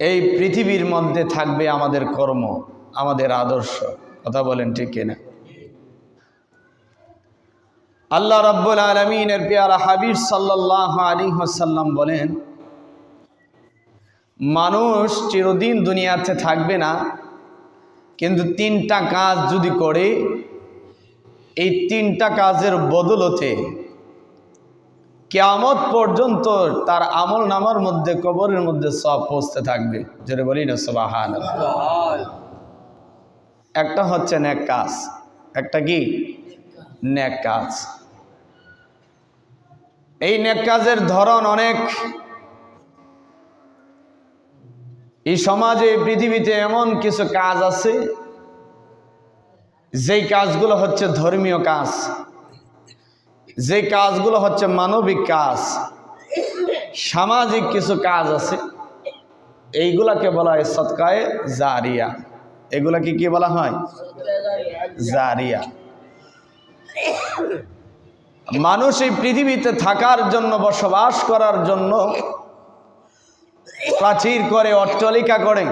এই পৃথিবীর মধ্যে থাকবে আমাদের কর্ম, আমাদের আদর্শ। কথা বলেন ঠিক কিনা? আল্লাহ রব্বুল আলমিনের পেয়ারা হাবিব সাল্লাহ আলী হাসাল্লাম বলেন, মানুষ চিরদিন দুনিয়াতে থাকবে না, কিন্তু তিনটা কাজ যদি করে, এই তিনটা কাজের বদলতে কেয়ামত পর্যন্ত তার আমল নামার মধ্যে, কবরের মধ্যে সব পৌঁছতে থাকবে। যেটা বলি না সবাহান একটা হচ্ছে ন্যাক কাজ, একটা কি? ন্যাক কাজ। এই ন্যাক কাজের ধরন অনেক। এই সমাজে, পৃথিবীতে এমন কিছু কাজ আছে, যেই কাজগুলো হচ্ছে ধর্মীয় কাজ। যে কাজগুলো হচ্ছে মানবিক কাজ, সামাজিক কিছু কাজ আছে, এইগুলাকে বলা হয় সৎকায় জারিয়া। এগুলাকে কি বলা হয়? জারিয়া। মানুষ এই পৃথিবীতে থাকার জন্য, বসবাস করার জন্য প্রাচীর করে, অট্টলিকা করে।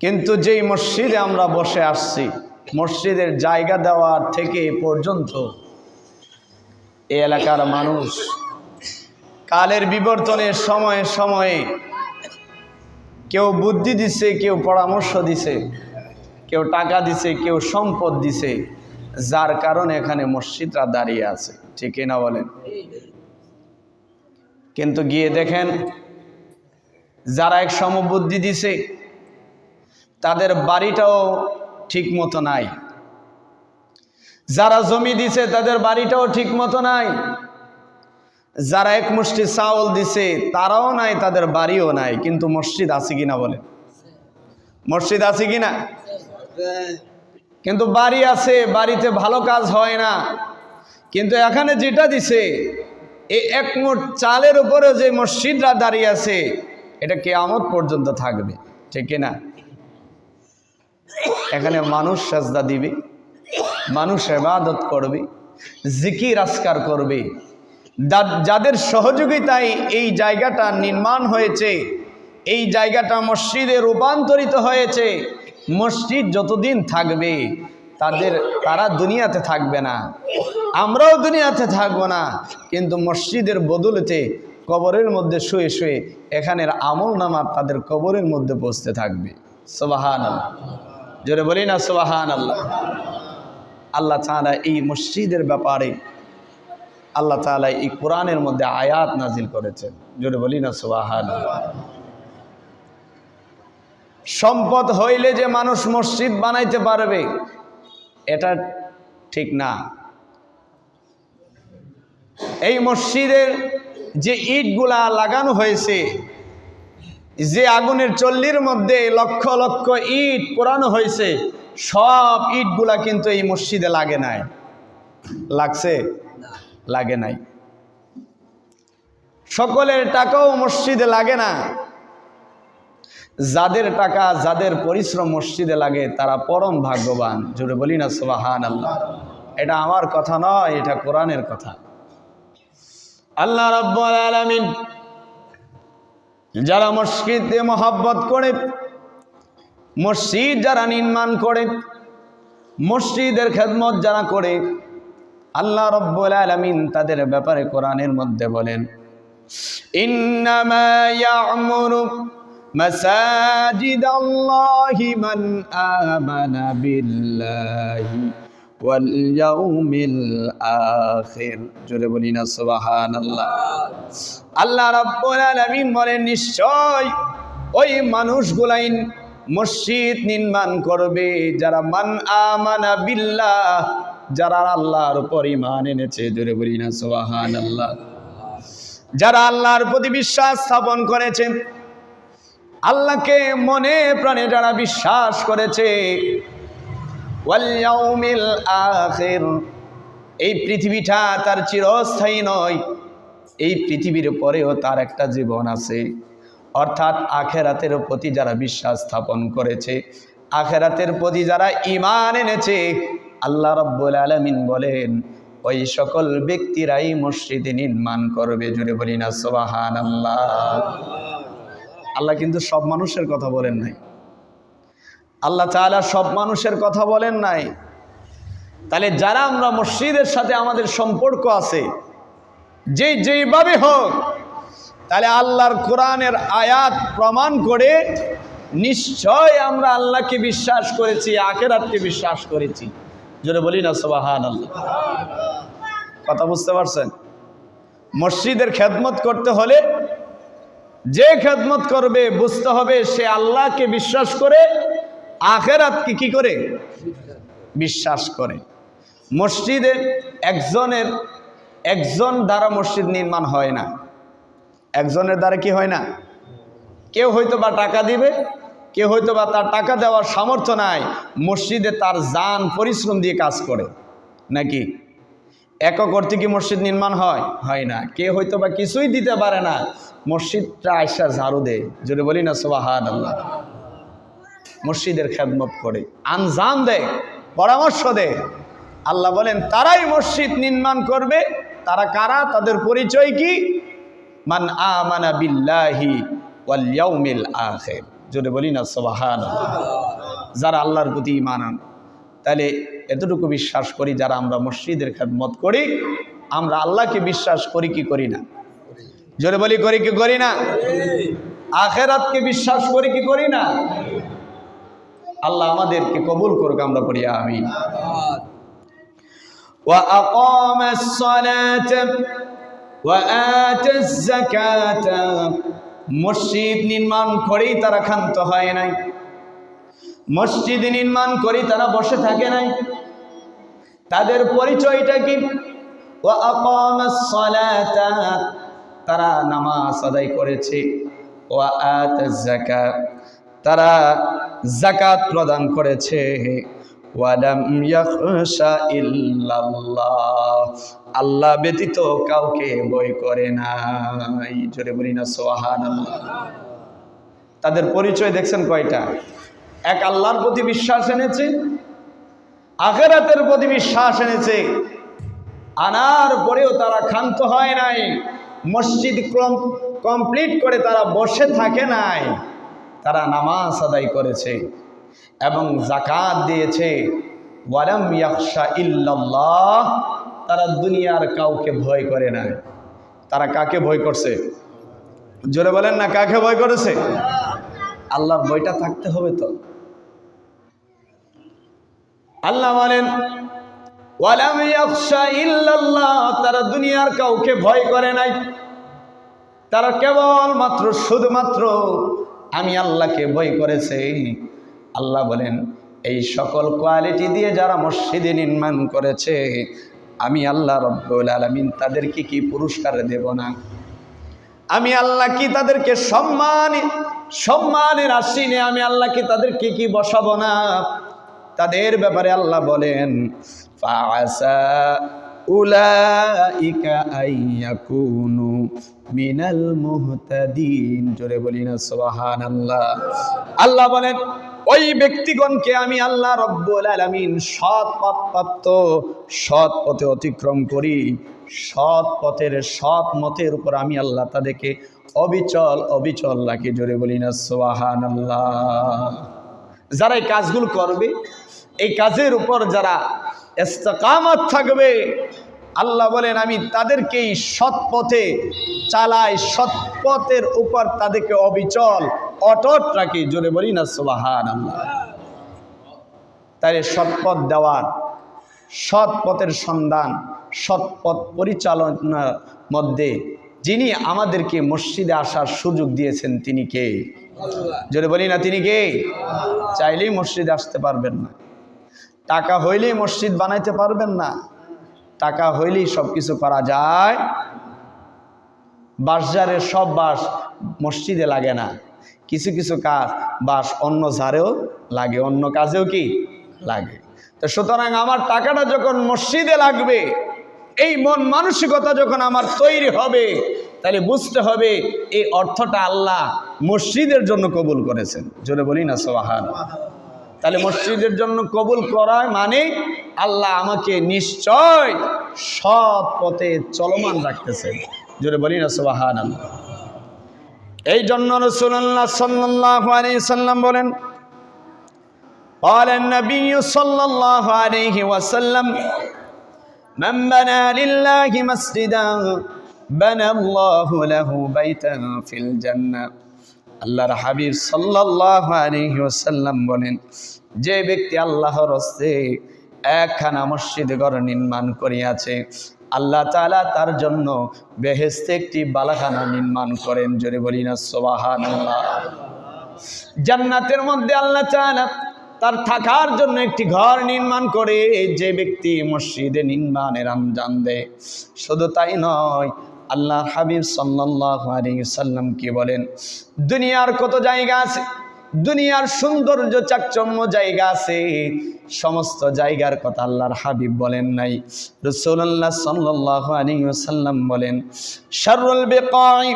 কিন্তু যেই মসজিদে আমরা বসে আসছি মসজিদের জায়গা দেওয়ার থেকে পর্যন্ত এই এলাকার মানুষ কালের বিবর্তনের সময়ে সময়ে কেউ বুদ্ধি দিছে, কেউ পরামর্শ দিছে, কেউ টাকা দিছে, কেউ সম্পদ দিছে, যার কারণে এখানে মসজিদরা দাঁড়িয়ে আছে। ঠিক না বলেন? কিন্তু গিয়ে দেখেন, যারা এক সমবুদ্ধি দিছে, তাদের বাড়িটাও ঠিক মতো নাই। যারা জমি দিছে, তাদের বাড়িটাও ঠিক মতো নাই। যারা এক মুষ্টি চাউল দিছে, তারাও নাই, তাদের বাড়িও নাই। কিন্তু মসজিদ আছে কিনা বলে? মসজিদ আছে কিনা? কিন্তু বাড়ি আছে, বাড়িতে ভালো কাজ হয় না। কিন্তু এখানে যেটা দিছে এই এক মোট চালের উপরে যে মসজিদরা দাঁড়িয়ে আছে, এটা কেয়ামত পর্যন্ত থাকবে। ঠিক কিনা? এখানে মানুষ সাজদা দিবে, মানুষ এবাদত করবে, জিকির আসকার করবে। যাদের সহযোগিতায় এই জায়গাটা নির্মাণ হয়েছে, এই জায়গাটা মসজিদে রূপান্তরিত হয়েছে, মসজিদ যতদিন থাকবে, তাদের, তারা দুনিয়াতে থাকবে না। আমরাও দুনিয়াতে থাকব না, কিন্তু মসজিদের বদলেতে কবরের মধ্যে শুয়ে শুয়ে এখানের আমল নামা তাদের কবরের মধ্যে বসতে থাকবে। সোবাহান জোরে বলি না সোবাহান আল্লাহ আল্লাহ তালা এই মসজিদের ব্যাপারে আল্লাহ তালা এই কোরআনের মধ্যে আয়াত নাজিল করেছেন। জোরে বলি না সোবাহান সম্পদ হইলে যে মানুষ মসজিদ বানাইতে পারবে, এটা ঠিক না। এই মসজিদের যে ইটগুলা লাগানো হয়েছে যে আগুনের চল্লির মধ্যে লক্ষ লক্ষ ইট পোড়ানো হয়েছে, সব ইটগুলা কিন্তু এই মসজিদে লাগে নাই। লাগছে? লাগে নাই। সকলের টাকাও মসজিদে লাগে না। যাদের টাকা, যাদের পরিশ্রম মসজিদে লাগে, তারা পরম ভাগ্যবান। জুড়ে বলি না সোবাহান আল্লাহ এটা আমার কথা নয়, এটা কোরআনের কথা। আল্লাহ রব্বুল আলামিন যারা মসজিদে মহাব্বত করে মসজিদ যারা নির্মাণ করে মসজিদের খেদমত যারা করে আল্লাহ রব্বুল আলামিন তাদের ব্যাপারে কোরআনের মধ্যে বলেন ইন্নামা ইয়ামুরু مساجد الله من آمن بالله ওয়াল আখির জোরে বলি না সুবহানাল্লাহ। আল্লাহ রাব্বুল আলামিন বলেন, নিশ্চয় ওই মানুষগুলাই মসজিদ নির্মাণ করবে যারা মান আমানা বিল্লাহ, যারা আল্লাহর উপর ইমান এনেছে, জোরে বলি না সুবহানাল্লাহ। যারা আল্লাহর প্রতি বিশ্বাস স্থাপন করেছেন আল্লাহকে মনে প্রাণে যারা বিশ্বাস করেছে ওয়াল আখের। এই পৃথিবীটা তার চিরস্থায়ী নয়, এই পৃথিবীর পরেও তার একটা জীবন আছে। অর্থাৎ আখেরাতের প্রতি যারা বিশ্বাস স্থাপন করেছে, আখেরাতের প্রতি যারা ইমান এনেছে, আল্লাহ রব্বুল আলমিন বলেন, ওই সকল ব্যক্তিরাই মসজিদে নির্মাণ করবে জুড়ে বলি না সোবাহান আল্লাহ আল্লাহ কিন্তু সব মানুষের কথা বলেন নাই। আল্লাহ তাআলা সব মানুষের কথা বলেন নাই। তাহলে যারা আমরা মসজিদের সাথে আমাদের সম্পর্ক আছে, যে যেইভাবে হোক, তাহলে আল্লাহর কোরআনের আয়াত প্রমাণ করে নিশ্চয় আমরা আল্লাহকে বিশ্বাস করেছি, আখেরাতকে বিশ্বাস করেছি। জোরে বলি না সোবাহান আল্লাহ কথা বুঝতে পারছেন? মসজিদের খেদমত করতে হলে যে খেদমত করবে, বুঝতে হবে সে আল্লাহকে বিশ্বাস করে আখেরাতকে কি করে? বিশ্বাস করে। মসজিদে একজনের, একজন দ্বারা মসজিদ নির্মাণ হয় না। একজনের দ্বারা কি হয় না? কেউ হয়তো বা টাকা দিবে, কেউ হয়তো বা তার টাকা দেওয়ার সামর্থ্য নাই, মসজিদে তার যান পরিশ্রম দিয়ে কাজ করে। নাকি? একক অর্থে কি মসজিদ নির্মাণ হয়? হয় না। কে হয়তো বা কিছুই দিতে পারে না। মসজিদটা আয়সা ঝাড়ু দেয় যদি বলি না সোবাহান আল্লাহ মসজিদের খেদমত করে। আনজাম দেয় পরামর্শ দেয় আল্লাহ বলেন, তারাই মসজিদ নির্মাণ করবে। তারা কারা? তাদের পরিচয় কি? মান আমানা বিল্লাহি ওয়াল আখির। যদি বলি না সবাহান যারা আল্লাহর প্রতি ঈমান আন। তাহলে এতটুকু বিশ্বাস করি, যারা আমরা মসজিদের খেদমত করি, আমরা আল্লাহকে বিশ্বাস করি কি করি না? জোরে বলি, করি কি করি না? আখেরাতকে বিশ্বাস করি কি করি না? আল্লাহ আমাদেরকে কবুল করুক আমরা পড়ি আমিন وأقام الصلاة وآتى الزكاة মসজিদ নির্মাণ করেই তারা ক্ষান্ত হয় নাই মসজিদ নির্মাণ করেই তারা বসে থাকে নাই তাদের পরিচয়টা কি وأقام الصلاة তারা নামাজ আদায় করেছে وآتى الزكاة তারা জাকাত প্রদান করেছে। আল্লাহ ব্যতীত কাউকে ভয় করে না তাদের পরিচয় দেখছেন কয়টা? এক আল্লাহর প্রতি বিশ্বাস এনেছে, আখেরাতের প্রতি বিশ্বাস এনেছে। আনার পরেও তারা ক্ষান্ত হয় নাই। মসজিদ কমপ্লিট করে তারা বসে থাকে নাই। তারা নামাজ আদায় করেছে এবং জাকাত দিয়েছে। ওয়ালাম ইয়াকশা ইল্লাল্লাহ, তারা দুনিয়ার কাউকে ভয় করে না। তারা কাকে ভয় করছে? জোরে বলেন না, কাকে ভয় করেছে? আল্লাহর বইটা থাকতে হবে তো। আল্লাহ বলেন, ওয়ালাম ইয়াকশা ইল্লাল্লাহ, তারা দুনিয়ার কাউকে ভয় করে নাই। তারা কেবল মাত্র শুধুমাত্র আমি আল্লাহকে বই করেছে। আল্লাহ বলেন, এই সকল কোয়ালিটি দিয়ে যারা মসজিদে নির্মাণ করেছে, আমি আল্লাহ রব্বুল আলমিন তাদেরকে কি পুরস্কার দেব না? আমি আল্লাহ কি তাদেরকে সম্মান, সম্মানের আসিনে আমি আল্লাহ কি তাদেরকে কি বসাবো না? তাদের ব্যাপারে আল্লাহ বলেন উলাইকা আইয়াকুনু মিনাল মুহতাদিন। জোরে বলি না, সুবহানাল্লাহ। আল্লাহ বলেন, ওই ব্যক্তিগণকে আমি আল্লাহ রব্বুল আলামিন সৎ পথ প্রাপ্ত সৎ পথে অতিক্রম করি, সৎ পথের সৎ মতের উপর আমি আল্লাহ তাদেরকে অবিচল অবিচল রাখি। জোরে বলি না, সুবহানাল্লাহ। যারা এই কাজগুলো করবে, এই কাজের উপর যারা ইস্তেকামত থাকবে আল্লাহ বলেন, আমি তাদেরকেই সৎ পথে চালাই সৎ পথের উপর তাদেরকে অবিচল, অটট রাখি। জোরে বলি না সুবাহান আল্লাহ তাই সৎ পথ দেওয়ার সৎ পথের সন্ধান সৎ পথ পরিচালনার মধ্যে যিনি আমাদেরকে মসজিদে আসার সুযোগ দিয়েছেন, তিনি কে? জোরে বলি না, তিনি কে? চাইলেই মসজিদে আসতে পারবেন না। টাকা হইলেই মসজিদ বানাইতে পারবেন না। টাকা হইলেই সব কিছু করা যায়। বাঁশঝাড়ের সব বাঁশ মসজিদে লাগে না। কিছু কিছু কাজ বাঁশ অন্য ঝাড়েও লাগে, অন্য কাজেও কি? লাগে। তো সুতরাং আমার টাকাটা যখন মসজিদে লাগবে, এই মন মানসিকতা যখন আমার তৈরি হবে, তাহলে বুঝতে হবে এই অর্থটা আল্লাহ মসজিদের জন্য কবুল করেছেন। জোরে বলি না সোহান তাহলে মসজিদের জন্য কবুল করা মানে আল্লাহ আমাকে নিশ্চয় সৎ পথে চলমান রাখতেছেন জোরে বলি না সোহান আল্লাহ এই জন্য রসুল্লাহ সাল্লাহ আলী সাল্লাম বলেন قال النبي صلى الله عليه وسلم من بنى لله مسجدا بنى الله له بيتا في الجنة আল্লাহর হাবিব সাল্লাল্লাহু আলাইহি ওয়াসাল্লাম বলেন, যে ব্যক্তি আল্লাহর হস্তে একখানা মসজিদ ঘর নির্মাণ করিয়াছে, আল্লাহ তাআলা তার জন্য বেহেস্তে একটি বালাখানা নির্মাণ করেন। জোরে বলি না, সুবহানাল্লাহ। জান্নাতের মধ্যে আল্লাহ তাআলা তার থাকার জন্য একটি ঘর নির্মাণ করে যে ব্যক্তি মসজিদে নির্মাণের আঞ্জাম দেয়। শুধু তাই নয় আল্লাহর হাবিব সাল্লাল্লাহু আলাইহি সাল্লাম কি বলেন? দুনিয়ার কত জায়গা আছে? দুনিয়ার সৌন্দর্য চাকচম্য জায়গা আছে। সমস্ত জায়গার কথা আল্লাহর হাবিব বলেন নাই। রসুল্লাহ সাল্লাল্লাহু আলাইহি সাল্লাম বলেন, শাররুল বিকাই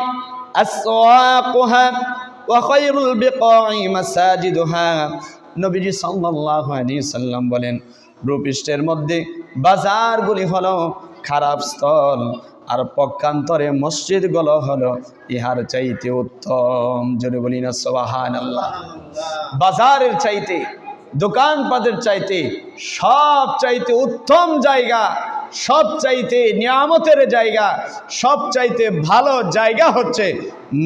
বলেন, ভূপৃষ্ঠের মধ্যে বাজারগুলি হলো খারাপ স্থল। আর পক্ষান্তরে মসজিদগুলো হলো ইহার চাইতে উত্তম। জোরে বলি না সোবাহান আল্লাহ বাজারের চাইতে, দোকানপাটের চাইতে, সব চাইতে উত্তম জায়গা, সব চাইতে নিয়ামতের জায়গা, সব চাইতে ভালো জায়গা হচ্ছে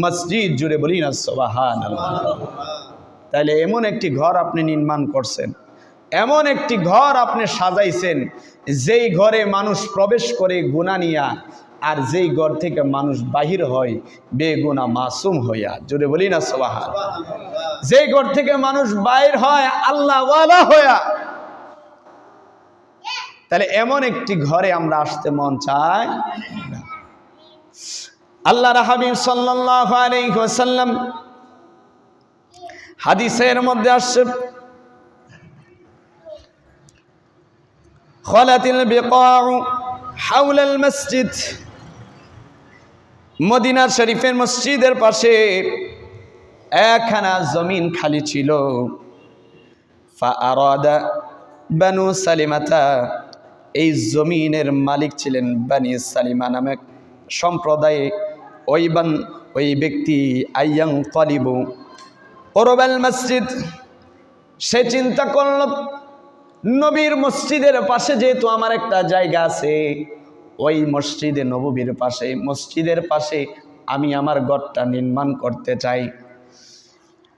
মসজিদ। জুড়ে বলি না আল্লাহ তাহলে এমন একটি ঘর আপনি নির্মাণ করছেন, এমন একটি ঘর আপনি সাজাইছেন, যেই ঘরে মানুষ প্রবেশ করে গুণা নিয়া আর যেই ঘর থেকে মানুষ বাহির হয়, বেগুনা মাসুম হইয়া, জোরে বলি না সবাহা যেই ঘর থেকে মানুষ বাইর হয় আল্লাহওয়ালা হইয়া। তাহলে এমন একটি ঘরে আমরা আসতে মন চাই আল্লাহ হাবিব সাল্লাল্লাহু আলাইহি হাদিসের মধ্যে আসছে, খলাতিল বিকাউ হাউলাল মসজিদ। মদিনার শরীফের মসজিদের পাশে একখানা জমিন খালি ছিল। বানু সালিমাতা, এই জমিনের মালিক ছিলেন বানি সালিমা নামে সম্প্রদায়ে। ওই বান ওই ব্যক্তি আইয়াং কলিবু ওরবাল মসজিদ, সে চিন্তা করল, নবীর মসজিদের পাশে যেহেতু আমার একটা জায়গা আছে ওই মসজিদে নববীর পাশে, মসজিদের পাশে আমি আমার গড়টা নির্মাণ করতে চাই।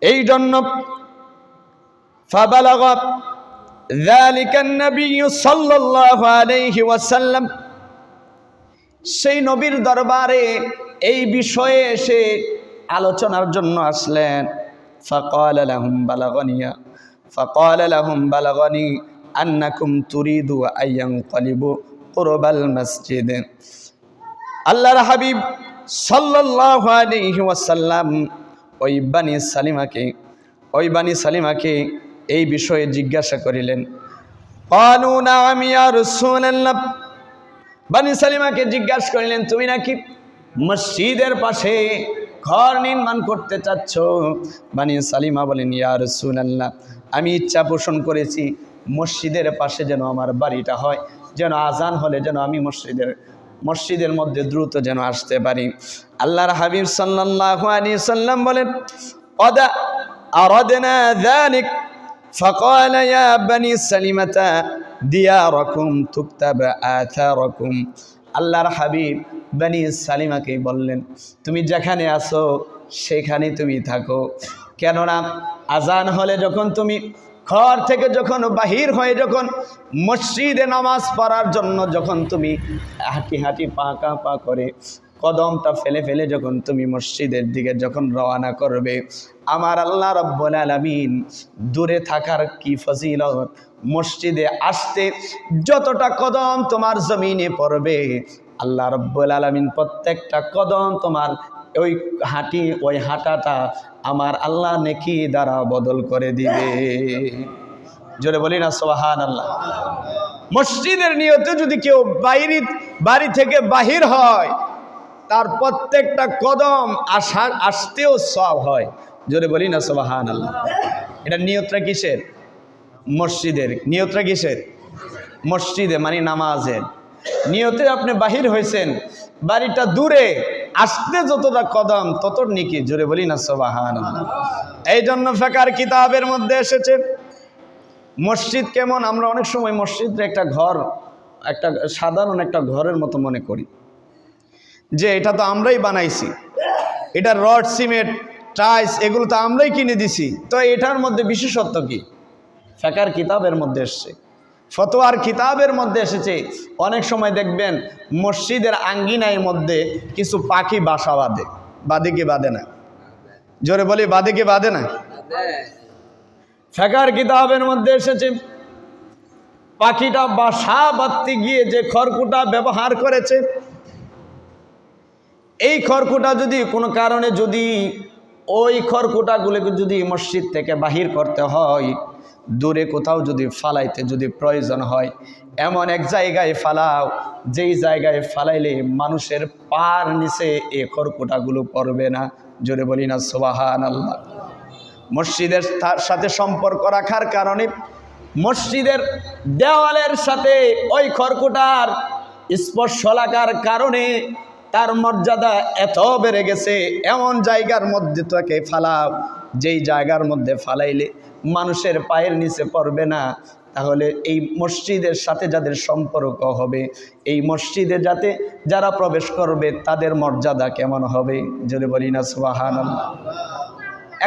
এই জন্য সেই নবীর দরবারে এই বিষয়ে এসে আলোচনার জন্য আসলেন। ফকল আলহম বালাগনিয়া ফকল আলহম বালাগনি আন্নাকুম তুরিদু আয়ং কলিবু কোরবাল মসজিদ। আল্লাহর হাবিব সাল্লাহ আলহি ওয়াসাল্লাম ওই বানী সালিমাকে, ওই বানী সালিমাকে এই বিষয়ে জিজ্ঞাসা করিলেন পালুনা আমি আর শুনলাম বানী সালিমাকে জিজ্ঞাসা করিলেন, তুমি নাকি মসজিদের পাশে ঘর নির্মাণ করতে চাচ্ছ? বানী সালিমা বলেন ইয়ার সুনাল্লাহ আমি ইচ্ছা পোষণ করেছি মসজিদের পাশে যেন আমার বাড়িটা হয় যেন আজান হলে যেন আমি মসজিদের মসজিদের মধ্যে দ্রুত যেন আসতে পারি আল্লাহর হাবিব সাল্লাল্লাহু আলাইহি সাল্লাম বলেন قد أردنا ذلك فقال يا بني سلمة دياركم تكتب آثاركم আল্লাহর হাবিব বানি সালিমাকে বললেন তুমি যেখানে আসো সেখানে তুমি থাকো কেননা আজান হলে যখন তুমি ঘর থেকে যখন বাহির হয়ে যখন মসজিদে নামাজ পড়ার জন্য যখন তুমি হাঁটি হাঁটি পা পা করে কদমটা ফেলে ফেলে যখন তুমি মসজিদের দিকে যখন রওনা করবে, আমার আল্লাহ রব্বুল আলামিন দূরে থাকার কি ফজিলত? মসজিদে আসতে যতটা কদম তোমার জমিনে পড়বে, আল্লাহ রব্বুল আলামিন প্রত্যেকটা কদম তোমার ওই হাঁটি, ওই হাঁটাটা আমার আল্লাহ নেকি দ্বারা বদল করে দিবে। জোরে বলি না সোহান আল্লাহ মসজিদের নিয়তে যদি কেউ বাইরে, বাড়ি থেকে বাহির হয়, তার প্রত্যেকটা কদম আসার, আসতেও সব হয়। জোরে বলি না সোহান আল্লাহ এটা নিয়তটা কিসের? মসজিদের। নিয়তটা কিসের? মসজিদে মানে নামাজের। নিয়তে আপনি বাহির হয়েছেন, বাড়িটা দূরে আসতে যতটা কদম তত নিকি, জোরে বলি না সোবাহান এই জন্য ফেকার কিতাবের মধ্যে এসেছে, মসজিদ কেমন? আমরা অনেক সময় মসজিদ একটা ঘর, একটা সাধারণ একটা ঘরের মতো মনে করি। যে এটা তো আমরাই বানাইছি। এটা রড, সিমেন্ট টাইস এগুলো তো আমরাই কিনে দিছি। তো এটার মধ্যে বিশেষত্ব কি? ফেকার কিতাবের মধ্যে এসছে। ফতোয়ার কিতাবের মধ্যে এসেছে। অনেক সময় দেখবেন মসজিদের আঙ্গিনার মধ্যে কিছু পাখি বাসা বাঁধে বাঁধে কি বাঁধে না? জোরে বলি, বাঁধে কি বাঁধে না? ফেকার কিতাবের মধ্যে এসেছে, পাখিটা বাসা বাঁধতে গিয়ে যে খড়কুটা ব্যবহার করেছে, এই খড়কুটা যদি কোনো কারণে যদি ওই খড়কুটাগুলোকে যদি মসজিদ থেকে বাহির করতে হয় দূরে কোথাও যদি ফালাইতে যদি প্রয়োজন হয়, এমন এক জায়গায় ফালাও, যেই জায়গায় ফালাইলে মানুষের পার নিচে এ খড়কুটাগুলো পড়বে না। জোরে বলি না সোবাহান আল্লাহ মসজিদের সাথে সম্পর্ক রাখার কারণে মসজিদের দেওয়ালের সাথে ওই খড়কুটার স্পর্শ লাগার কারণে তার মর্যাদা এত বেড়ে গেছে, এমন জায়গার মধ্যে তাকে ফালাও, যেই জায়গার মধ্যে ফালাইলে মানুষের পায়ের নিচে পড়বে না, তাহলে এই মসজিদের সাথে যাদের সম্পর্ক হবে, এই মসজিদে যাতে যারা প্রবেশ করবে তাদের মর্যাদা কেমন হবে? যদি বলি না সুবাহান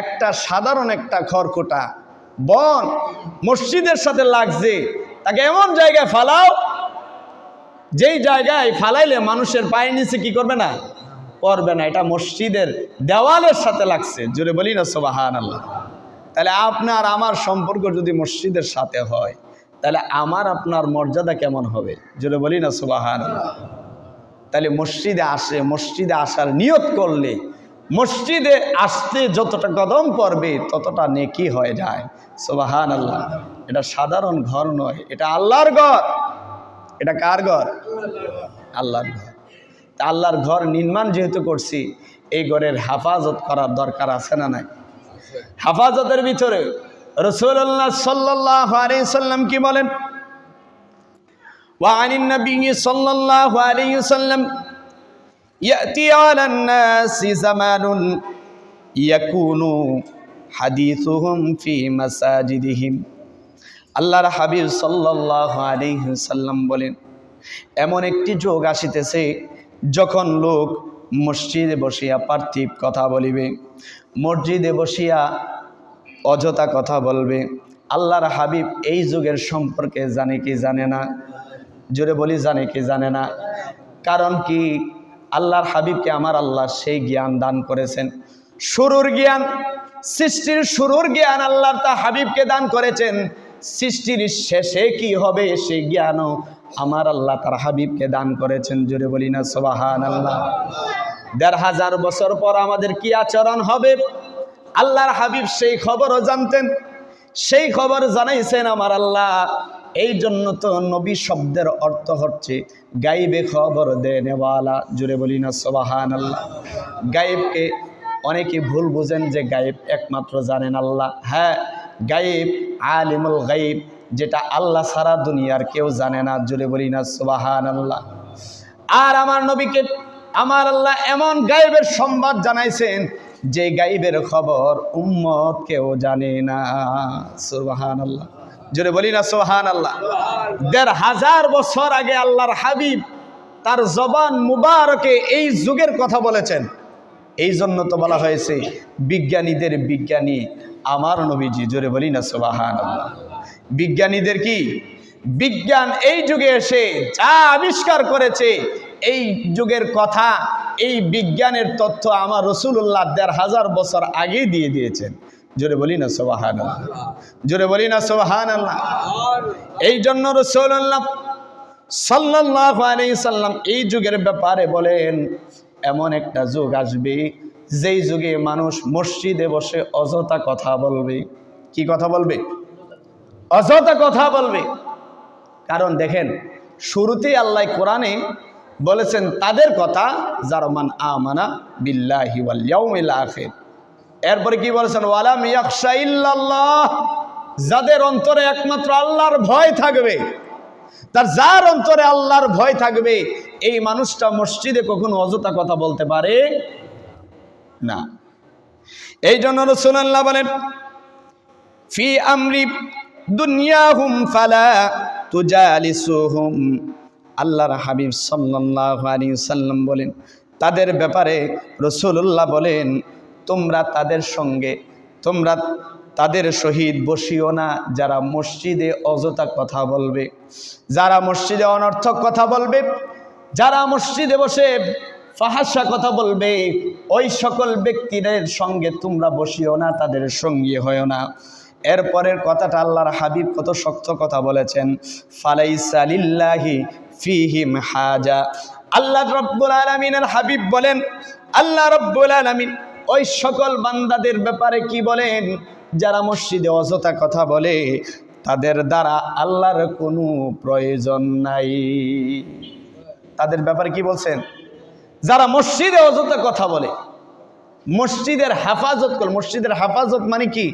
একটা সাধারণ একটা খড়কুটা, বন, মসজিদের সাথে লাগছে, তাকে এমন জায়গায় ফালাও, যেই জায়গায় ফালাইলে মানুষের পায়ের নিচে কি করবে না? পড়বে না, এটা মসজিদের দেওয়ালের সাথে লাগছে, জোরে বলি না সোবাহান আল্লাহ তাহলে আপনার আমার সম্পর্ক যদি মসজিদের সাথে হয়, তাহলে আমার আপনার মর্যাদা কেমন হবে? জোরে বলি না সুবাহান তাহলে মসজিদে আসে, মসজিদে আসার নিয়ত করলে, মসজিদে আসতে যতটা কদম পড়বে, ততটা নেকি হয়ে যায়। সোবাহান আল্লাহ এটা সাধারণ ঘর নয়, এটা আল্লাহর ঘর। এটা কার ঘর? আল্লাহর ঘর। তা আল্লাহর ঘর নির্মাণ যেহেতু করছি, এই ঘরের হেফাজত করার দরকার আছে না নাই? হেফাজতের ভিতরে রসুল্লাহ সাল্লাহ আলি সাল্লাম কি বলেন وعن النبي صلى الله عليه وسلم يأتي على الناس زمان يكون حديثهم في مساجدهم আল্লাহর হাবিব সাল্লাহ আলিহাল্লাম বলেন এমন একটি যোগ আসিতেছে যখন লোক মসজিদে বসিয়া পার্থিব কথা বলিবে মসজিদে বসিয়া অযথা কথা বলবে। আল্লাহর হাবিব এই যুগের সম্পর্কে জানে কি জানে না? জোরে বলি, জানে কি জানে না? কারণ কি? আল্লাহর হাবিবকে আমার আল্লাহ সেই জ্ঞান দান করেছেন। শুরুর জ্ঞান, সৃষ্টির শুরুর জ্ঞান আল্লাহ তা হাবিবকে দান করেছেন। সৃষ্টির শেষে কি হবে সেই জ্ঞানও আমার আল্লাহ তার হাবিবকে দান করেছেন। জোরে বলি না সোবাহান আল্লাহ দেড় হাজার বছর পর আমাদের কি আচরণ হবে? আল্লাহর হাবিব সেই খবরও জানতেন, সেই খবর জানাইছেন আমার আল্লাহ। এই জন্য তো নবী শব্দের অর্থ হচ্ছে, গাইবে খবর দে নেওয়ালা জুড়ে বলি না সোবাহান আল্লাহ গাইবকে অনেকে ভুল বুঝেন যে গায়েব একমাত্র জানেন আল্লাহ। হ্যাঁ গায়েব আলিমুল গাইব, যেটা আল্লাহ সারা দুনিয়ার কেউ জানে না। জুড়ে বলি না সোবাহান আল্লাহ আর আমার নবীকে আমার আল্লাহ এমন গাইবের সংবাদ জানাইছেন যে গাইবের খবর উম্মত কেউ জানে না। সুবাহান আল্লাহ জোরে বলি না সোহান আল্লাহ দেড় হাজার বছর আগে আল্লাহর হাবিব তার জবান মুবারকে এই যুগের কথা বলেছেন। এই জন্য তো বলা হয়েছে, বিজ্ঞানীদের বিজ্ঞানী আমার নবীজি, জোরে বলি না সোবাহান আল্লাহ বিজ্ঞানীদের কি? বিজ্ঞান এই যুগে এসে যা আবিষ্কার করেছে এই যুগের কথা, এই বিজ্ঞানের তথ্য আমার রসুল্লাহ দেড় হাজার বছর আগেই দিয়ে দিয়েছেন। জোরে বলি না সোবাহান জোরে বলি না সোবাহান এই জন্য রসুল্লাহ সাল্লাহ আলাই সাল্লাম এই যুগের ব্যাপারে বলেন, এমন একটা যুগ আসবে, যেই যুগে মানুষ মসজিদে বসে অযথা কথা বলবে। কি কথা বলবে? অযথা কথা বলবে। কারণ দেখেন, শুরুতেই আল্লাহ কোরআনে বলেছেন, তাদের কথা যারা মান আমানা বিল্লাহি আখির। এরপরে কি বলেছেন, ওয়ালাম ইয়াখশা ইল্লাল্লাহ। যাদের অন্তরে একমাত্র আল্লাহর ভয় থাকবে, তার যার অন্তরে আল্লাহর ভয় থাকবে, এই মানুষটা মসজিদে কখনো অযথা কথা বলতে পারে না। এই জন্য রসুল্লাহ বলেন, ফি আমরি দুনিয়া হুম ফালা তুজালিসুহুম। আল্লাহর হাবিব সাল্লাল্লাহু আলাইহি সাল্লাম বলেন, তাদের ব্যাপারে রসুল্লাহ বলেন, তোমরা তাদের সঙ্গে, তোমরা তাদের শহীদ বসিও না, যারা মসজিদে অযথা কথা বলবে। যারা মসজিদে অনর্থক কথা বলবে, যারা মসজিদে বসে ফাহাসা কথা বলবে, ওই সকল ব্যক্তিদের সঙ্গে তোমরা বসিও না, তাদের সঙ্গী হয়েও না। এরপরের কথাটা আল্লাহর হাবিব কত শক্ত কথা বলেছেন ফালাইসালিল্লাহি ফিহিম হাজা। আল্লাহ রব্বুল আলমিনের হাবিব বলেন, আল্লাহ রব্বুল আলমিন ওই সকল বান্দাদের ব্যাপারে কি বলেন? যারা মসজিদে অযথা কথা বলে, তাদের দ্বারা আল্লাহর কোনো প্রয়োজন নাই। তাদের ব্যাপারে কি বলছেন? যারা মসজিদে অযথা কথা বলে, মসজিদের হেফাজত করে, মসজিদের হেফাজত মানে কি?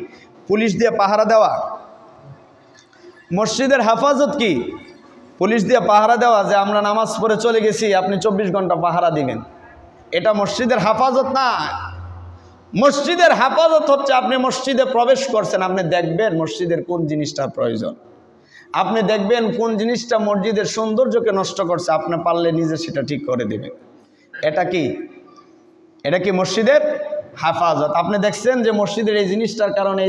পুলিশ দিয়ে পাহারা দেওয়া। মসজিদের হেফাজত কি? পুলিশ দিয়ে পাহারা দেওয়া যে আমরা নামাজ পড়ে চলে গেছি, আপনি চব্বিশ ঘণ্টা পাহারা দিবেন। এটা মসজিদের হেফাজত না। মসজিদের হেফাজত হচ্ছে আপনি মসজিদে প্রবেশ করছেন, আপনি দেখবেন মসজিদের কোন জিনিসটার প্রয়োজন। আপনি দেখবেন কোন জিনিসটা মসজিদের সৌন্দর্যকে নষ্ট করছে, আপনি পারলে নিজে সেটা ঠিক করে দেবেন। এটা কি? এটা কি মসজিদের হেফাজত? আপনি দেখছেন যে মসজিদের এই জিনিসটার কারণে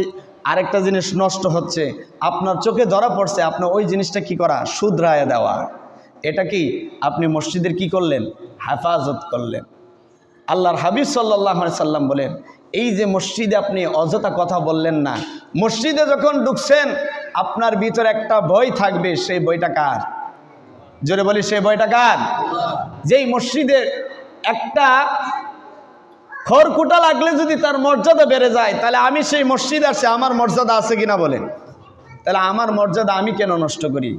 আরেকটা জিনিস নষ্ট হচ্ছে, আপনার চোখে ধরা পড়ছে আপনি ওই জিনিসটা কি করা? শুধরায় দেওয়া। এটা কি? আপনি মসজিদের কি করলেন? হেফাজত করলেন। আল্লাহর হাবিব সাল্লাহ সাল্লাম বলেন, এই যে মসজিদে আপনি অযথা কথা বললেন না, মসজিদে যখন ঢুকছেন, আপনার ভিতরে একটা বই থাকবে, সেই বইটা কার? জোরে বলি, সেই বইটা কার? যেই মসজিদে একটা খড়কুটা লাগলে যদি তার মর্যাদা বেড়ে যায়, তাহলে আমি সেই মসজিদ আসে, আমার মর্যাদা আছে কিনা বলেন? তাহলে আমার মর্যাদা আমি কেন নষ্ট করি?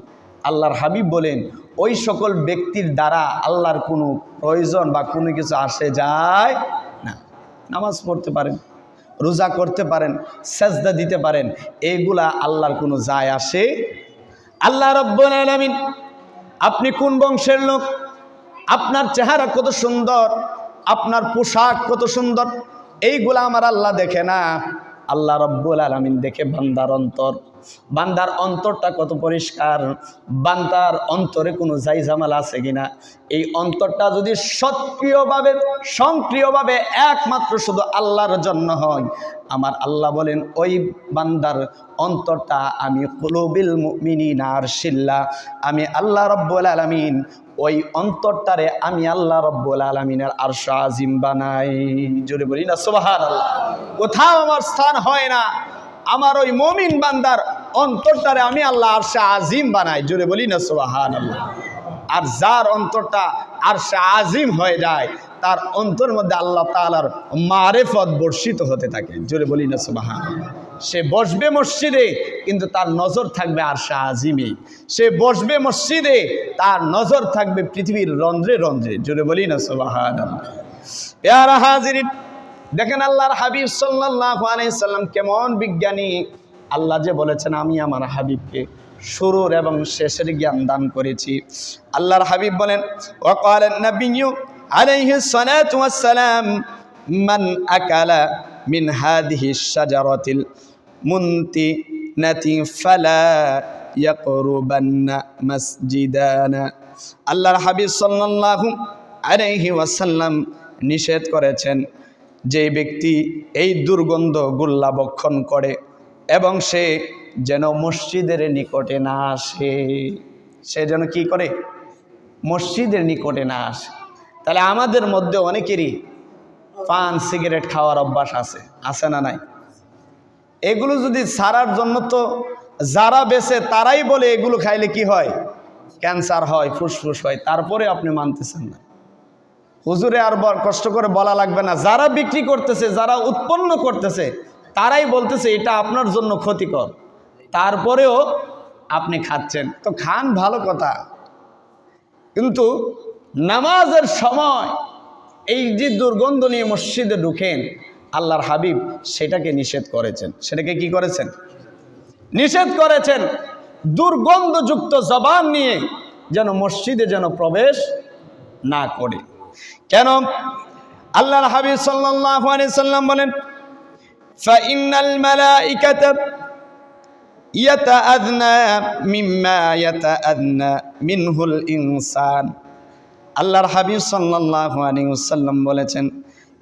আল্লাহর হাবিব বলেন, ওই সকল ব্যক্তির দ্বারা আল্লাহর কোনো প্রয়োজন বা কোনো কিছু আসে যায় না। নামাজ পড়তে পারেন, রোজা করতে পারেন, সেজদা দিতে পারেন এইগুলা আল্লাহর কোনো যায় আসে? আল্লাহ রব্বুল আপনি কোন বংশের লোক? আপনার চেহারা কত সুন্দর? আপনার পোশাক কত সুন্দর? এইগুলা আমার আল্লাহ দেখে না। আল্লাহ রব্বুল আলমিন দেখে বান্দার অন্তর। বান্দার অন্তরটা কত পরিষ্কার। বান্দার অন্তরে কোনো যাই ঝামেলা আছে কিনা? এই অন্তরটা যদি সক্রিয়ভাবে সক্রিয়ভাবে একমাত্র শুধু আল্লাহর জন্য হয়, আমার আল্লাহ বলেন, ওই বান্দার অন্তরটা আমি কুলুবিল মিনিনার শিল্লা আমি আল্লাহ রব্বুল আলমিন ওই অন্তরটারে আমি আল্লাহ রব্বুল আলমিনের আর আজিম বানাই। জোরে বলি না সোবাহার আল্লাহ কোথাও আমার স্থান হয় না। আমার ওই মমিন বান্দার অন্তরটারে আমি আল্লাহ আরশা আজিম বানাই। জোরে বলি না সোবাহান আল্লাহ আর যার অন্তরটা আরশা আজিম হয়ে যায়, তার অন্তর মধ্যে আল্লাহ তালার মারেফত বর্ষিত হতে থাকে। জোরে বলি না সোবাহান সে বসবে মসজিদে, কিন্তু তার নজর থাকবে আর আজিমে সে বসবে মসজিদে, তার নজর থাকবে পৃথিবীর রন্ধ্রে রন্ধ্রে। জোরে বলি না সোবাহান হাজির, দেখেন আল্লাহর হাবিব সাল্লাহ কেমন বিজ্ঞানী। আল্লাহ যে বলেছেন, আমি আমার হাবিবকে শুরুর এবং শেষের জ্ঞান দান করেছি। আল্লাহর হাবিব বলেন ওকালেন নবিয়ু আলাইহি সালাতু ওয়াসসালাম মান আকালা মিন হাদিহি শাজারাতিল মুনতি নাতি ফালা ইয়াকরুবান্না মসজিদানা। আল্লাহর হাবিব সাল্লাল্লাহু আলাইহি ওয়াসাল্লাম নিষেধ করেছেন যে ব্যক্তি এই দুর্গন্ধ গুল্লা বক্ষণ করে এবং সে যেন মসজিদের নিকটে না আসে। সে যেন কি করে? মসজিদের নিকটে না আসে। তাহলে আমাদের মধ্যে অনেকেরই পান, সিগারেট খাওয়ার অভ্যাস আছে আছে না নাই? এগুলো যদি সারার জন্য তো যারা বেছে তারাই বলে এগুলো খাইলে কি হয়? ক্যান্সার হয়, ফুসফুস হয়, তারপরে আপনি মানতেছেন না। হুজুরে আর কষ্ট করে বলা লাগবে না, যারা বিক্রি করতেছে, যারা উৎপন্ন করতেছে, তারাই বলতেছে এটা আপনার জন্য ক্ষতিকর। তারপরেও আপনি খাচ্ছেন। তো খান ভালো কথা। কিন্তু নামাজের সময় এই যে দুর্গন্ধ নিয়ে মসজিদে ঢুকেন, আল্লাহর হাবিব সেটাকে নিষেধ করেছেন। সেটাকে কি করেছেন? নিষেধ করেছেন। দুর্গন্ধযুক্ত জবান নিয়ে যেন মসজিদে যেন প্রবেশ না করে। কেন? আল্লাহর হাবিব সাল্লাল্লাহু সাল্লাম বলেন ফাইনাল মালাইকাতা ইয়াতাআযনা মিম্মা ইয়াতাআযনা মিনহুল ইনসান। আল্লাহর হাবিব সাল্লাল্লাহু আলাইহি ওয়াসাল্লাম বলেছেন,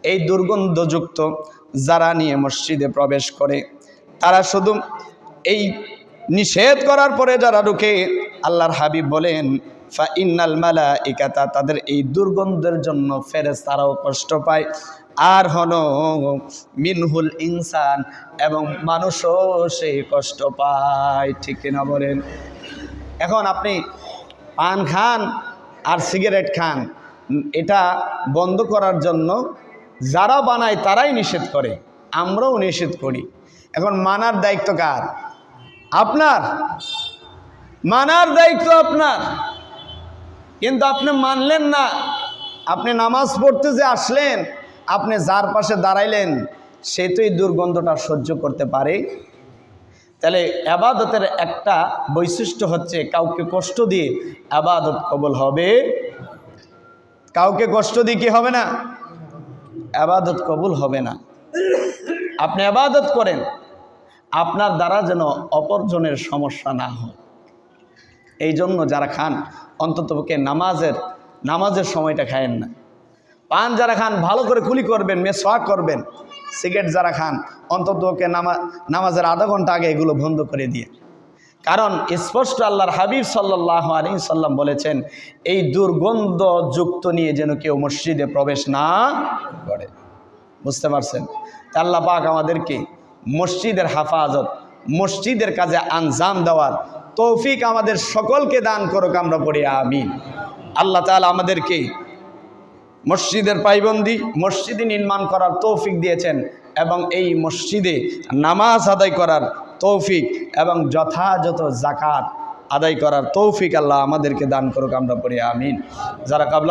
এই দুর্গন্ধযুক্ত যারা নিয়ে মসজিদে প্রবেশ করে, তারা শুধু এই নিষেধ করার পরে যারা ঢুকে, আল্লাহর হাবিব বলেন, ফা ইন্নাল মালা তাদের এই দুর্গন্ধের জন্য ফেরেস তারাও কষ্ট পায়। আর হল মিনহুল ইনসান এবং মানুষও সেই কষ্ট পায়। ঠিক কিনা বলেন? এখন আপনি পান খান আর সিগারেট খান, এটা বন্ধ করার জন্য যারা বানায় তারাই নিষেধ করে, আমরাও নিষেধ করি। এখন মানার দায়িত্ব কার? আপনার। মানার দায়িত্ব আপনার। কিন্তু আপনি মানলেন না, আপনি নামাজ পড়তে যে আসলেন, আপনি যার পাশে দাঁড়াইলেন, সে তো এই দুর্গন্ধটা সহ্য করতে পারে। তাহলে আবাদতের একটা বৈশিষ্ট্য হচ্ছে কাউকে কষ্ট দিয়ে আবাদত কবল হবে। কাউকে কষ্ট দিয়ে কি হবে না? আবাদত কবুল হবে না। আপনি আবাদত করেন, আপনার দ্বারা যেন অপরজনের সমস্যা না হয়। এই জন্য যারা খান অন্ততপক্ষে নামাজের নামাজের সময়টা খায়েন না। পান যারা খান, ভালো করে কুলি করবেন, মেসওয়াক করবেন। সিগারেট যারা খান অন্ততপক্ষে নামা নামাজের আধা ঘণ্টা আগে এগুলো বন্ধ করে দিয়ে। কারণ স্পষ্ট আল্লাহর হাবিব সাল্লাহ আলী সাল্লাম বলেছেন, এই দুর্গন্ধ যুক্ত নিয়ে যেন কেউ মসজিদে প্রবেশ না করে। বুঝতে পারছেন? আল্লাহ পাক আমাদেরকে মসজিদের হাফাজত, মসজিদের কাজে আঞ্জাম দেওয়ার তৌফিক আমাদের সকলকে দান করুক, আমরা পড়ি, আমিন। আল্লাহ তাআলা আমাদেরকে মসজিদের পাইবন্দি, মসজিদ নির্মাণ করার তৌফিক দিয়েছেন এবং এই মসজিদে নামাজ আদায় করার তৌফিক এবং যথাযথ জাকাত আদায় করার তৌফিক আল্লাহ আমাদেরকে দান করুক, আমরা পড়ি, আমিন। যারা কাবলা